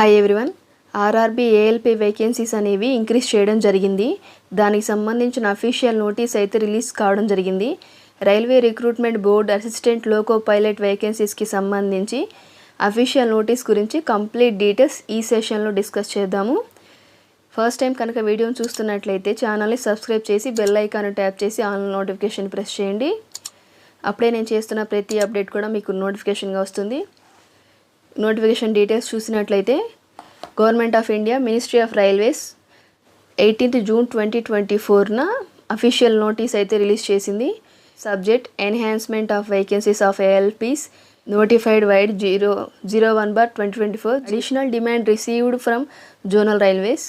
Hi everyone RRB ALP vacancies అనేవి increase చేయడం జరిగింది. దానికి సంబంధించిన అఫీషియల్ నోటీస్ అయితే రిలీజ్ కావడం జరిగింది. Railway recruitment board assistant loco pilot వేకెన్సీస్కి సంబంధించి అఫీషియల్ నోటీస్ గురించి కంప్లీట్ డీటెయిల్స్ ఈ సెషన్లో డిస్కస్ చేద్దాము. ఫస్ట్ టైం కనుక వీడియోని చూస్తున్నట్లయితే ఛానల్ని సబ్స్క్రైబ్ చేసి బెల్ ఐకాన్ ట్యాప్ చేసి ఆన్ నోటిఫికేషన్ ప్రెస్ చేయండి. అప్పుడే నేను చేస్తున్న ప్రతి అప్డేట్ కూడా మీకు నోటిఫికేషన్గా వస్తుంది. నోటిఫికేషన్ డీటెయిల్స్ చూసినట్లయితే government of India ministry of railways eighteenth June twenty twenty ఫోర్న official notice అయితే రిలీజ్ చేసింది. Subject enhancement of vacancies of ALPs notified vide zero zero one bar twenty twenty four additional demand received from zonal railways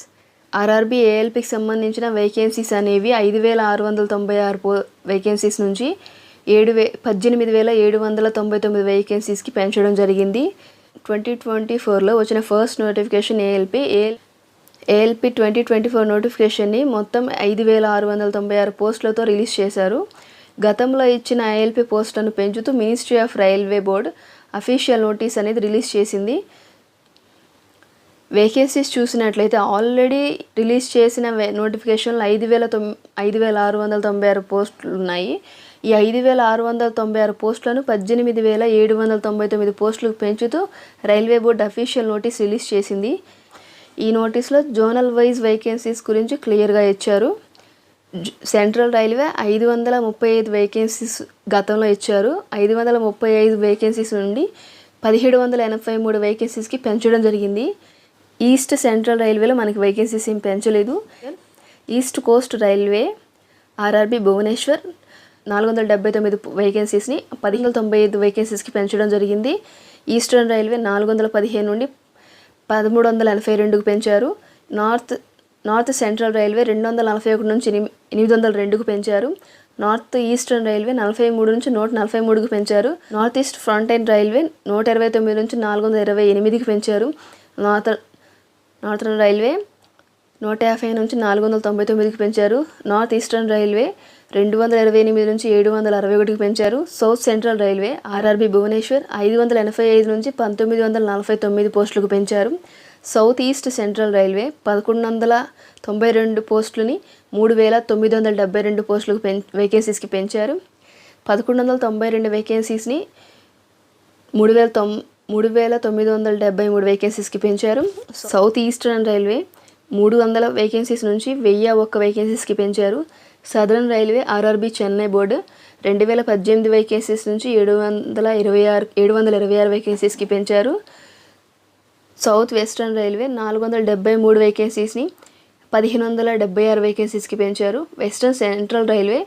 RRB ఏఎల్పికి సంబంధించిన vacancies అనేవి ఐదు వేల ఆరు వందల తొంభై ఆరు పో వేకెన్సీస్ నుంచి ఏడు వే పద్దెనిమిది వేల ఏడు వందల తొంభై తొమ్మిది వేకెన్సీస్కి పెంచడం జరిగింది. ట్వంటీ ట్వంటీ ఫోర్లో వచ్చిన first notification ALP AL ALP twenty twenty four నోటిఫికేషన్ని మొత్తం ఐదు వేల ఆరు వందల తొంభై ఆరు పోస్టులతో రిలీజ్ చేశారు. గతంలో ఇచ్చిన ఏఎల్పి పోస్టులను పెంచుతూ ministry of railway board official notice అనేది రిలీజ్ చేసింది. వేకెన్సీస్ చూసినట్లయితే ఆల్రెడీ రిలీజ్ చేసిన నోటిఫికేషన్లు ఐదు వేల తొమ్ ఐదు వేల ఆరు వందల తొంభై ఆరు పోస్టులు ఉన్నాయి. ఈ ఐదు వేల ఆరు వందల తొంభై ఆరు పోస్టులను పద్దెనిమిది వేల ఏడు వందల తొంభై తొమ్మిది పోస్టులకు పెంచుతూ railway board official notice release చేసింది. ఈ నోటీస్లో జోనల్ వైజ్ వేకెన్సీస్ గురించి క్లియర్గా ఇచ్చారు. సెంట్రల్ రైల్వే ఐదు వందల ముప్పై ఐదు వేకెన్సీస్ గతంలో ఇచ్చారు. ఐదు వందల ముప్పై ఐదు వేకెన్సీస్ నుండి పదిహేడు వందల ఎనభై మూడు వేకెన్సీస్కి పెంచడం జరిగింది. ఈస్ట్ సెంట్రల్ రైల్వేలో మనకి వేకెన్సీస్ ఏం పెంచలేదు. East coast railway RRB Bhubaneswar నాలుగు వందల డెబ్బై తొమ్మిది వేకెన్సీస్ని పదిహేను వందల తొంభై ఐదు వేకెన్సీస్కి పెంచడం జరిగింది. ఈస్టర్న్ రైల్వే నాలుగు వందల పదిహేను నుండి పదమూడు వందల ఎనభై రెండుకు పెంచారు. నార్త్ నార్త్ సెంట్రల్ రైల్వే రెండు వందల నలభై ఒకటి నుంచి ఎనిమిది వందల రెండుకు పెంచారు. నార్త్ ఈస్టర్న్ రైల్వే నలభై మూడు నుంచి నూట నలభై మూడుకు పెంచారు. North east front end railway నూట ఇరవై తొమ్మిది నుంచి నాలుగు వందల ఇరవై ఎనిమిదికి పెంచారు. నార్త్ నార్థన్ రైల్వే నూట యాభై నుంచి నాలుగు వందల తొంభై తొమ్మిదికి పెంచారు. నార్త్ ఈస్టర్న్ రైల్వే రెండు వందల ఇరవై ఎనిమిది నుంచి ఏడు వందల అరవై ఒకటికి పెంచారు. South central railway RRB Bhubaneswar ఐదు వందల ఎనభై ఐదు నుంచి పంతొమ్మిది వందల నలభై తొమ్మిది పోస్టులకు పెంచారు. సౌత్ ఈస్ట్ సెంట్రల్ రైల్వే పదకొండు వందల తొంభై రెండు పోస్టులని మూడు వేల తొమ్మిది వందల డెబ్బై రెండు పోస్టులకు పెం వేకెన్సీస్కి పెంచారు. పదకొండు వందల తొంభై రెండు వేకెన్సీస్ని మూడు వేల తొమ్ మూడు వేల తొమ్మిది వందల డెబ్బై మూడు వేకెన్సీస్కి పెంచారు. సౌత్ ఈస్టర్న్ రైల్వే మూడు వందల వేకెన్సీస్ నుంచి వెయ్యి ఒక్క వేకెన్సీస్కి పెంచారు. Southern railway RRB Chennai board రెండు వేల పద్దెనిమిది వేకెన్సీస్ నుంచి ఏడు వందల ఇరవై ఆరు ఏడు వందల ఇరవై ఆరు వేకెన్సీస్కి పెంచారు. సౌత్ వెస్టర్న్ రైల్వే నాలుగు వందల డెబ్బై మూడు వేకెన్సీస్ని పదిహేను వందల డెబ్బై ఆరు వేకెన్సీస్కి పెంచారు. వెస్టర్న్ సెంట్రల్ రైల్వే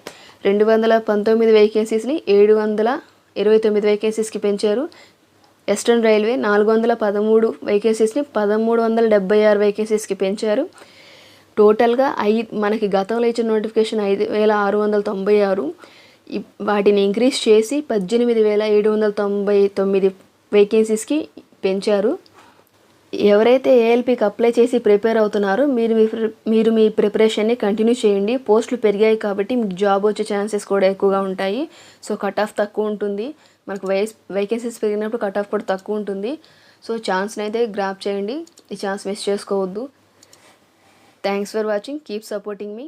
రెండు వందల పంతొమ్మిది వేకెన్సీస్ని ఏడు వందల ఇరవై తొమ్మిది వేకెన్సీస్కి పెంచారు. వెస్ట్రన్ రైల్వే నాలుగు వందల పదమూడు వేకెన్సీస్ని పదమూడు వందల డెబ్బై ఆరు వేకెన్సీస్కి పెంచారు. టోటల్గా ఐ మనకి గతంలో ఇచ్చిన నోటిఫికేషన్ ఐదు వేల ఆరు వందల తొంభై ఆరు. వాటిని ఇంక్రీజ్ చేసి పద్దెనిమిది వేల ఏడు వందల తొంభై తొమ్మిది వేకెన్సీస్కి పెంచారు. ఎవరైతే ఏఎల్పికి అప్లై చేసి ప్రిపేర్ అవుతున్నారో మీరు మీ మీరు మీ ప్రిపరేషన్ని కంటిన్యూ చేయండి. పోస్టులు పెరిగాయి కాబట్టి మీకు జాబ్ వచ్చే ఛాన్సెస్ కూడా ఎక్కువగా ఉంటాయి. సో కట్ ఆఫ్ తక్కువ ఉంటుంది. మనకు వైస్ వేకెన్సీస్ పెరిగినప్పుడు కట్ ఆఫ్ కూడా తక్కువ ఉంటుంది. సో ఛాన్స్ని అయితే గ్రాప్ చేయండి. ఈ ఛాన్స్ మిస్ చేసుకోవద్దు. Thanks for watching keep supporting me